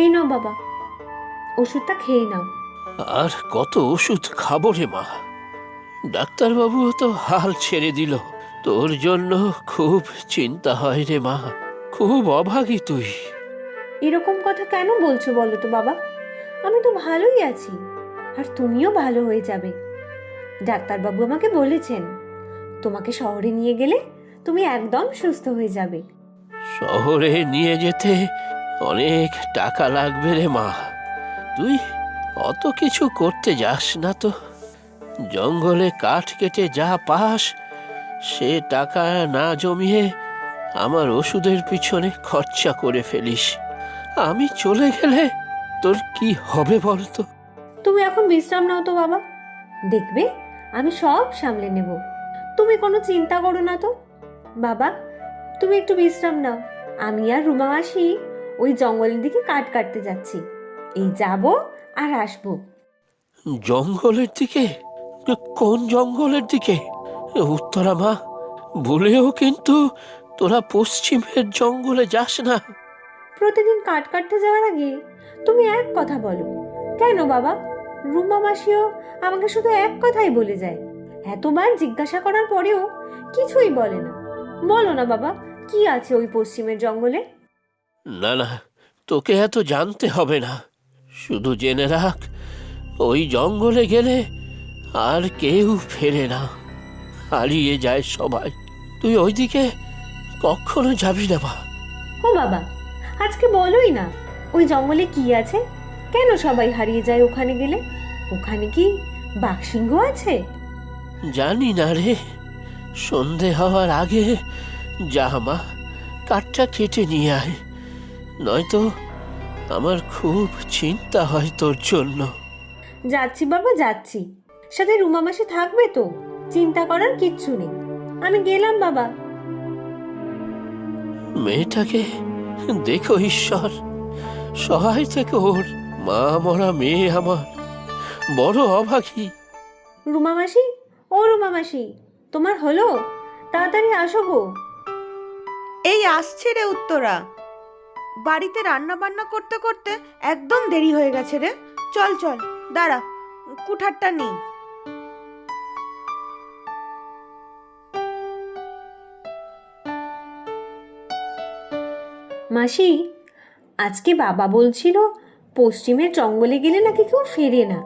এই নাও বাবা ওষুধটা খেয়ে নাও। আর কত ওষুধ খাব রে মা? ডাক্তারবাবুও তো হাল ছেড়ে দিল। তোর জন্য খুব চিন্তা হয় রে মা খুব অভাগী তুই। এরকম কথা কেন বলছো বলো তো বাবা? আমি তো ভালোই আছি আর তুমিও ভালো হয়ে যাবে। ডাক্তারবাবু আমাকে বলেছেন তোমাকে শহরে নিয়ে গেলে তুমি একদম সুস্থ হয়ে যাবে। শহরে নিয়ে যেতে অনেক টাকা লাগবে রে মা। তুই অত কিছু করতে যাস না তো। জঙ্গলে কাঠ কেটে যা পাস, সে টাকা না জমিয়ে আমার ওষুধের পিছনে খরচা করে ফেলিস। আমি চলে গেলে তোর কি হবে বলতো? তুমি এখন বিশ্রাম নাও তো বাবা। দেখবে, আমি সব সামলে নেব। তুমি কোনো চিন্তা করো না তো। বাবা, তুমি একটু বিশ্রাম নাও। আমি আর রুমা মাসি ওই জঙ্গলের দিকে কাঠ কাটতে যাচ্ছি। এই যাব আর আসব। জঙ্গলের দিকে? কোন জঙ্গলের দিকে? উত্তরা মা ভুলেও কিন্তু তোরা পশ্চিমের জঙ্গলে যাস না। প্রতিদিন কাঠ কাটতে যাওয়ার আগে তুমি এক কথা বলো। কেন বাবা? রুমা মাসিও আমাকে শুধু এক কথাই বলে যায়। এতবার জিজ্ঞাসা করার পরেও কিছুই বলে না। বলো না বাবা কি আছে ওই পশ্চিমের জঙ্গলে? না না তোকে এত জানতে হবে না। শুধু জেনে রাখ ওই জঙ্গলে গেলে আর কেউ ফেরে না। হারিয়ে যায় সবাই। তুই ওইদিকে কখনো যাবি না মা। ও বাবা আজকে বলোই না ওই জঙ্গলে কি আছে? কেন সবাই হারিয়ে যায় ওখানে গেলে? ওখানে কি বাঘসিংহ আছে? জানি না রে। সন্ধে হওয়ার আগে যা মা কাঠটা কেটে নিয়ে আয়। নয়তো আমার খুব চিন্তা হয় তোর জন্য। যাচ্ছি বাবা যাচ্ছি। সাথে রুমা মাসি থাকবে তো চিন্তা করার কিচ্ছু নেই। আমি গেলাম বাবা। মেয়েটাকে দেখো ঈশ্বর সহায় থেকে ওর মা মরা মেয়ে আমার বড় অভাগী। রুমা মাসি? ও রুমা মাসি তোমার হলো? তাড়াতাড়ি আসো গো। এই আসছে রে উত্তরা। বাড়িতে রান্না বান্না করতে করতে একদম দেরি হয়ে গেছে রে। চল চল দাঁড়া কুঠারটা নেই। মাসি আজকে বাবা বলছিল পশ্চিমের জঙ্গলে গেলে নাকি কেউ ফেরে না।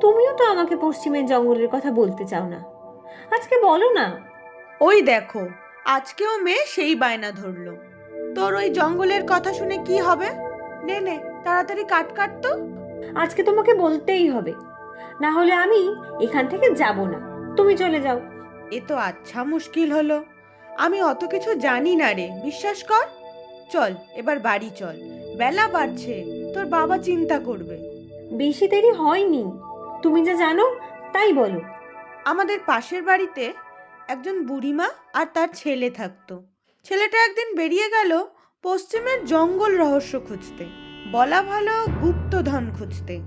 তুমিও তো আমাকে পশ্চিমের জঙ্গলের কথা বলতে চাও না। আজকে বলো না। ওই দেখো আজকেও মেয়ে সেই বায়না ধরলো। তোর ওই জঙ্গলের কথা শুনে কি হবে? নে নে তাড়াতাড়ি কাট কাট তো। আজকে তোমাকে বলতেই হবে। না হলে আমি এখান থেকে যাব না। তুমি চলে যাও। এ তো আচ্ছা মুশকিল হলো। আমি অত কিছু জানি না রে বিশ্বাস কর। চল এবার বাড়ি চল। বেলা বাড়ছে তোর বাবা চিন্তা করবে। বেশি দেরি হয়নি। তুমি যা জানো তাই বলো। আমাদের পাশের বাড়িতে একজন বুড়িমা আর তার ছেলে থাকতো। ছেলেটা একদিন বেরিয়ে গেল পশ্চিমের জঙ্গল রহস্য খুঁজতে। বলা ভালো গুপ্তধন খুঁজতে।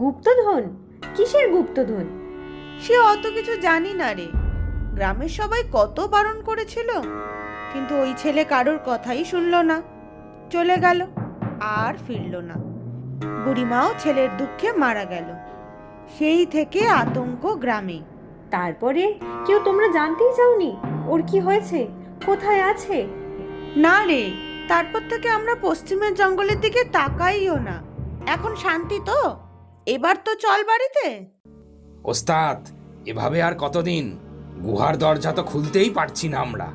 গুপ্তধন? কিসের গুপ্তধন? সে অত কিছু জানি না রে। গ্রামের সবাই কত বারণ করেছিল কিন্তু ওই ছেলে কারোর কথাই শুনলো না। চলে গেল আর ফিরল না। বুড়িমাও ছেলের দুঃখে মারা গেল। সেই থেকে আতঙ্ক গ্রামে। তারপরে কেউ তোমরা জানতেই চাওনি? ওর কি হয়েছে? কোথায় আছে? না রে তারপর থেকে আমরা পশ্চিমের জঙ্গলের দিকে তাকাইও না। এখন শান্তি তো? এবার তো চল বাড়িতে। ওস্তাদ এভাবে আর কতদিন? গুহার দরজা তো খুলতেই পারছি না আমরা।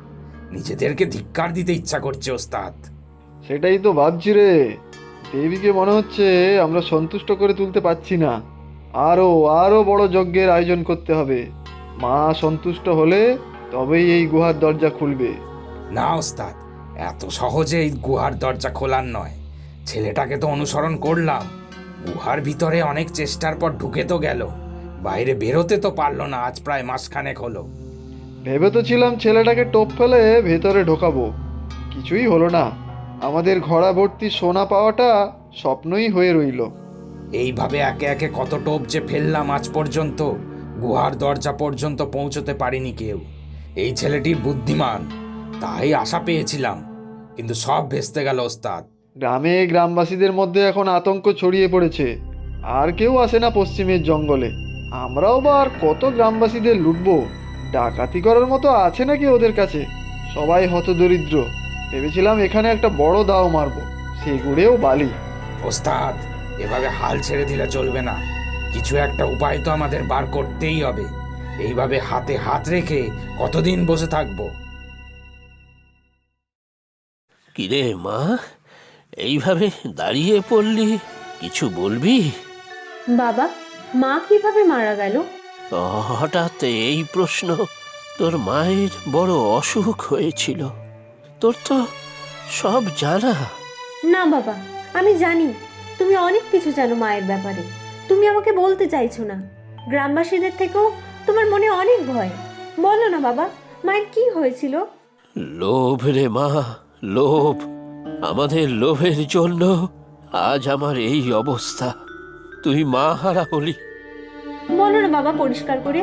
নিজেদেরকে ধিক্কার দিতে ইচ্ছা করছে ওস্তাদ। সেটাই তো ভাবছি রে। দেবীকে মনে হচ্ছে আমরা সন্তুষ্ট করে তুলতে পারছি না। আরও আরও বড় যজ্ঞের আয়োজন করতে হবে। মা সন্তুষ্ট হলে তবেই এই গুহার দরজা খুলবে। না ওস্তাদ এত সহজে এই গুহার দরজা খোলার নয়। ছেলেটাকে তো অনুসরণ করলাম। গুহার ভিতরে অনেক চেষ্টার পর ঢুকে তো গেল। বাইরে বেরোতে তো পারল না আজ প্রায় মাসখানেক হলো। ভেবে তো ছিলাম ছেলেটাকে টোপ ফেলে ভেতরে ঢোকাবো। কিছুই হলো না। আমাদের ঘোড়া ভর্তি সোনা পাওয়াটা স্বপ্নই হয়ে রইল। এইভাবে একে একে কত টোপ যে ফেললাম আজ পর্যন্ত গুহার দরজা পর্যন্ত পৌঁছতে পারিনি কেউ। এই ছেলেটির বুদ্ধিমান তাই আশা পেয়েছিলাম কিন্তু সব ভেস্তে গেল ওস্তাদ। গ্রামে গ্রামবাসীদের মধ্যে এখন আতঙ্ক ছড়িয়ে পড়েছে। আর কেউ আসে না পশ্চিমের জঙ্গলে। আমরাও বা আর কত গ্রামবাসীদের লুটবো? ডাকাতি করার মতো আছে নাকি ওদের কাছে? সবাই হতদরিদ্র। ভেবেছিলাম এখানে একটা বড় দাও মারবো। সেগুড়েও বালি। ওস্তাদ এভাবে হাল ছেড়ে দিলে চলবে না। কিছু একটা উপায় তো আমাদের বার করতেই হবে। এইভাবে হাতে হাত রেখে কতদিন বসে থাকব? কিরে মা এইভাবে দাঁড়িয়ে পড়লি কিছু বলবি? বাবা মা কীভাবে মারা গেল? হঠাৎ এই প্রশ্ন তোর মায়ের বড় অসুখ হয়েছিল। তোর তো সব জানা। না বাবা আমি জানি তুমি অনেক কিছু জানো মায়ের ব্যাপারে। তুমি আমাকে বলতে চাইছো না। গ্রামবাসীদের থেকেও তোমার মনে অনেক ভয়। বলো না বাবা মায়ের কি হয়েছিল? লোভ রে মা লোভ। আমাদের লোভের জন্য আজ আমার এই অবস্থা। তুই মা হারা হলি। বলো না বাবা পরিষ্কার করে।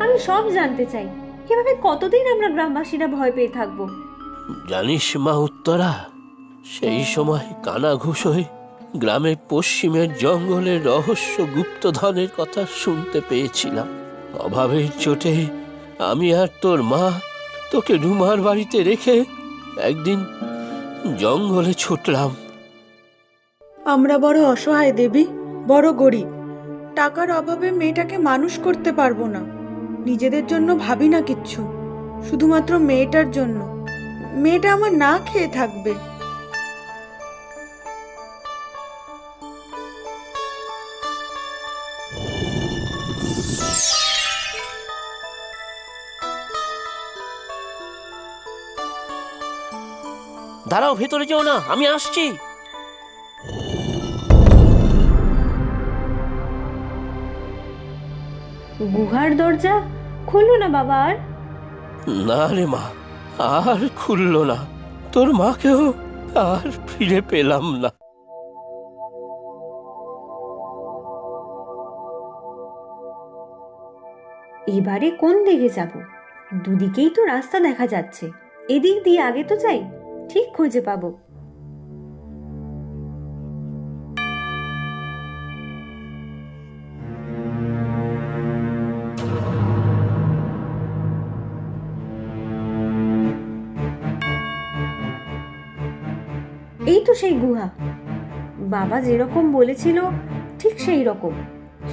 আমি সব জানতে চাই। এভাবে কতদিন আমরা গ্রামবাসীরা ভয় পেয়ে থাকব? জানিস মা উত্তরা সেই সময় কানা ঘুষোয় গ্রামের পশ্চিমের জঙ্গলের রহস্য গুপ্তধনের কথা শুনতে পেয়েছিলাম। অভাবের চোটে আমি আর তোর মা তোকে রুমার বাড়িতে রেখে একদিন জঙ্গলে ছুটলাম। আমরা বড় অসহায়, দেবী। বড় গরিব। টাকার অভাবে মেয়েটাকে মানুষ করতে পারব না। নিজেদের জন্য ভাবি না কিচ্ছু। শুধুমাত্র মেয়েটার জন্য। মেয়েটা আমার না খেয়ে থাকবে। দাঁড়াও ভেতরে যেও না আমি আসছি। গুহার দরজা খুললো না বাবা আর? না রে মা আর খুললো না। তোর মাকেও আর ফিরে পেলাম না। এবারে কোন দিকে যাব? দুদিকেই তো রাস্তা দেখা যাচ্ছে। এদিক দিয়ে আগে তো যাই। ঠিক খুঁজে পাবো। এই তো সেই গুহা। বাবা যেরকম বলেছিল, ঠিক সেই রকম।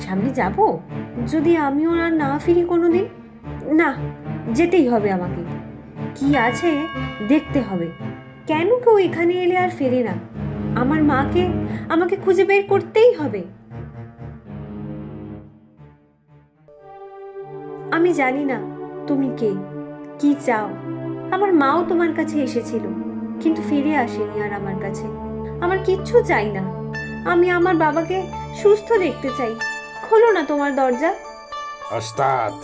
সামনে যাব? যদি আমিও আর না ফিরি কোনোদিন? না, যেতেই হবে আমাকে। কি আছে, দেখতে হবে। কেন কেউ এখানে এলে আর ফেরে না? আমার মাকে, আমাকে খুঁজে বের করতেই হবে। আমি জানি না তুমি কে, কি চাও। আমার মাও তোমার কাছে এসেছিল, কিন্তু ফিরে আসেনি আর আমার কাছে। আমার কিচ্ছু চাই না। আমি আমার বাবাকে সুস্থ দেখতে চাই। খোলো না তোমার দরজা। ওস্তাদ,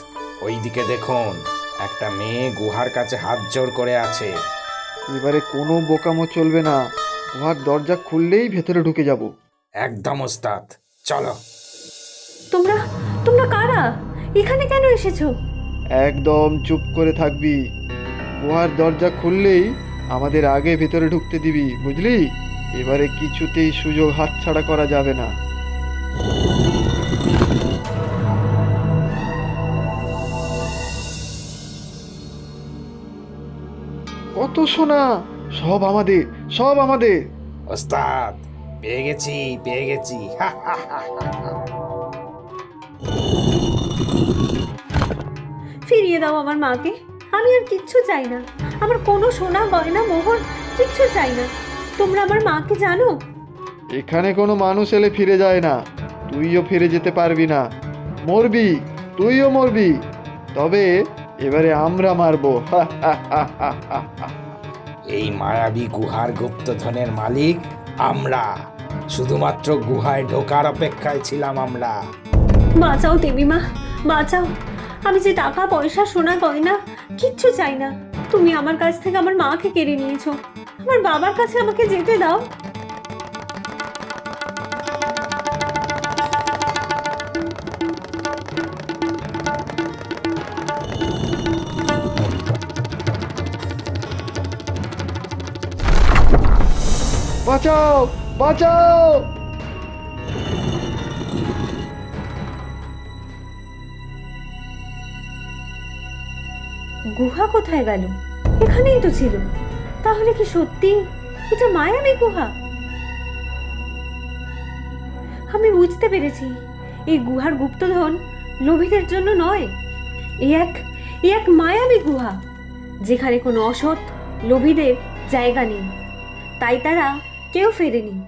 ওইদিকে দেখুন, একটা মেয়ে গুহার কাছে হাত জোর করে আছে। এবারে কোনো বোকামো চলবে না। গুহার দরজা খুললেই ভেতরে ঢুকে যাব। একদম ওস্তাদ। চলো। তোমরা তোমরা কারা? এখানে কেন এসেছ? একদম চুপ করে থাকবি। গুহার দরজা খুললেই আমাদের আগে ভেতরে ঢুকতে দিবি বুঝলি? এবারে কিছুতেই সুযোগ হাতছাড়া করা যাবে না। কত সোনা? সব আমাদের সব আমাদের। ওস্তাদ পেয়ে গেছি পেয়ে গেছি। হা হা হা হা হা। ফিরিয়ে দাও আমার মাকে। আমি আর কিচ্ছু চাই না। আমার কোনো সোনা গয়না মোহর কিচ্ছু চাই না। তোমরা আমার মাকে জানো? এখানে কোনো মানুষ এলে ফিরে যায় না। তুইও ফিরে যেতে পারবি না। মরবি তুইও মরবি। তবে এবারে আমরা মারবো। হা হা হা হা হা হা। এই মায়াবী গুহার গুপ্তধনের মালিক আমরা। শুধুমাত্র গুহায় ঢোকার অপেক্ষায় ছিলাম আমরা। বাঁচাও দেবী মা বাঁচাও। আমি যে টাকা পয়সা সোনা গয়না কিচ্ছু চাই না। তুমি আমার কাছ থেকে আমার মাকে কেড়ে নিয়েছো। আমার বাবার কাছে আমাকে যেতে দাও। বাঁচাও বাঁচাও। গুহা কোথায় গেল? এখানেই তো ছিল। তাহলে কি সত্যি? এটা মায়াবী গুহা? আমি বুঝতে পেরেছি। এই গুহার গুপ্তধন লোভীদের জন্য নয়। এই এক এই এক মায়াবী গুহা, যেখানে কোনো অসৎ লোভীদের জায়গা নেই। তাই তারা কেউ ফেরেনি,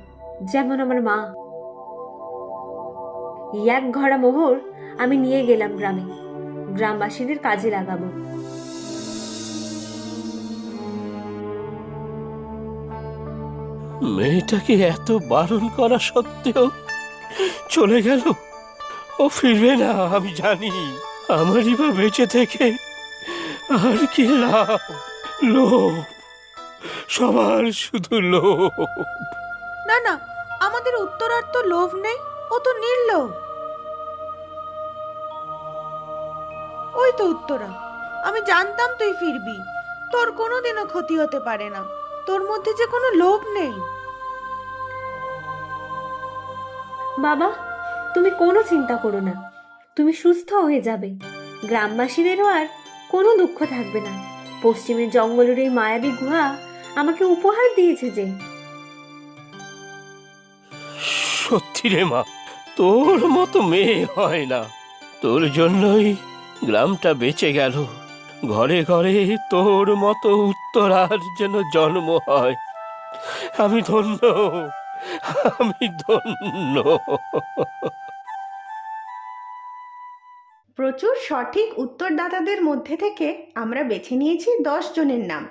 যেমন আমার মা। এক ঘরা মোহর আমি নিয়ে গেলাম গ্রামে। গ্রামবাসীদের কাজে লাগাবো। মেয়েটাকে এত বারণ করা সত্ত্বেও চলে গেল? ও ফিরবে না, আমি জানি। আমারই বা বেঁচে থেকে আর কি লাভ? লোভ। সবার শুধু লোভ। না না আমাদের উত্তরার তো লোভ নেই ও তো নির্লোভ। ওই তো উত্তরা আমি জানতাম তুই ফিরবি তোর কোনোদিনও ক্ষতি হতে পারে না তোর মধ্যে যে কোনো লোভ নেই। বাবা তুমি কোনো চিন্তা করো না তুমি সুস্থ হয়ে যাবে গ্রামবাসীদেরও আর কোনো দুঃখ থাকবে না পশ্চিমের জঙ্গলের এই মায়াবী গুহা আমাকে উপহার দিয়েছে যে। সত্যি রে মা তোর মতো মেয়ে হয় না। তোর জন্যই গ্রামটা বেঁচে গেল। ঘরে ঘরে তোর মতো উত্তরার যেন জন্ম হয়। আমি ধন্য আমি ধন্য। প্রচুর সঠিক উত্তরদাতাদের মধ্যে থেকে আমরা বেছে নিয়েছি দশ জনের নাম।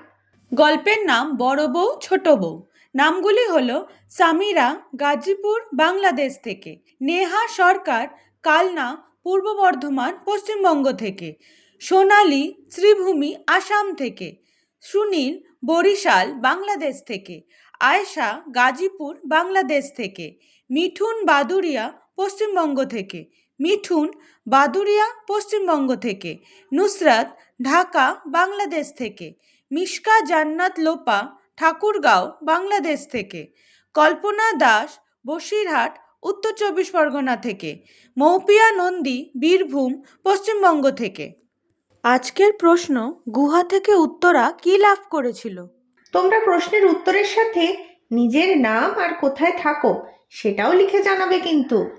গল্পের নাম বড় বউ, ছোট বউ। নামগুলি হল সামিরা, গাজীপুর, বাংলাদেশ থেকে। নেহা সরকার, কালনা, পূর্ব বর্ধমান, পশ্চিমবঙ্গ থেকে। সোনালী, শ্রীভূমি, আসাম থেকে। সুনীল, বরিশাল, বাংলাদেশ থেকে। আয়েশা, গাজীপুর, বাংলাদেশ থেকে। মিঠুন বাদুরিয়া পশ্চিমবঙ্গ থেকে। মিঠুন বাদুরিয়া পশ্চিমবঙ্গ থেকে। নুসরাত, ঢাকা, বাংলাদেশ থেকে। মিশকা জান্নাত লোপা ঠাকুরগাঁও, বাংলাদেশ থেকে। কল্পনা দাস, বসিরহাট, উত্তর চব্বিশ পরগনা থেকে। মৌপিয়া নন্দী, বীরভূম, পশ্চিমবঙ্গ থেকে। আজকের প্রশ্ন, গুহা থেকে উত্তরা কি লাভ করেছিল? তোমরা প্রশ্নের উত্তরের সাথে নিজের নাম আর কোথায় থাকো, সেটাও লিখে জানাবে কিন্তু।